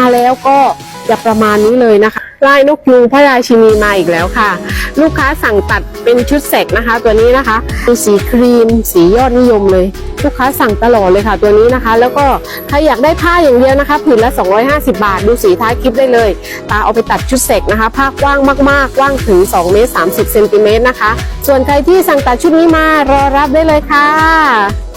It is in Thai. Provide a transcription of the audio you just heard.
มาแล้วก็อย่าประมาณนี้เลยนะคะลายนกยูงพระราชินีมาอีกแล้วค่ะ ลูกค้าสั่งตัดเป็นชุดเสกนะคะ ตัวนี้นะคะเป็นสีครีม สียอดนิยมเลย ลูกค้าสั่งตลอดเลยค่ะ ตัวนี้นะคะ แล้วก็ใครอยากได้ผ้าอย่างเดียวนะคะผืนละ 250 บาท ดูสีท้ายคลิปได้เลย ตาเอาไปตัดชุดเสกนะคะผ้ากว้างมากๆกว้างถึง2เมตร30เซนติเมตรนะคะ ส่วนใครที่สั่งตัดชุดนี้มารอรับได้เลยค่ะ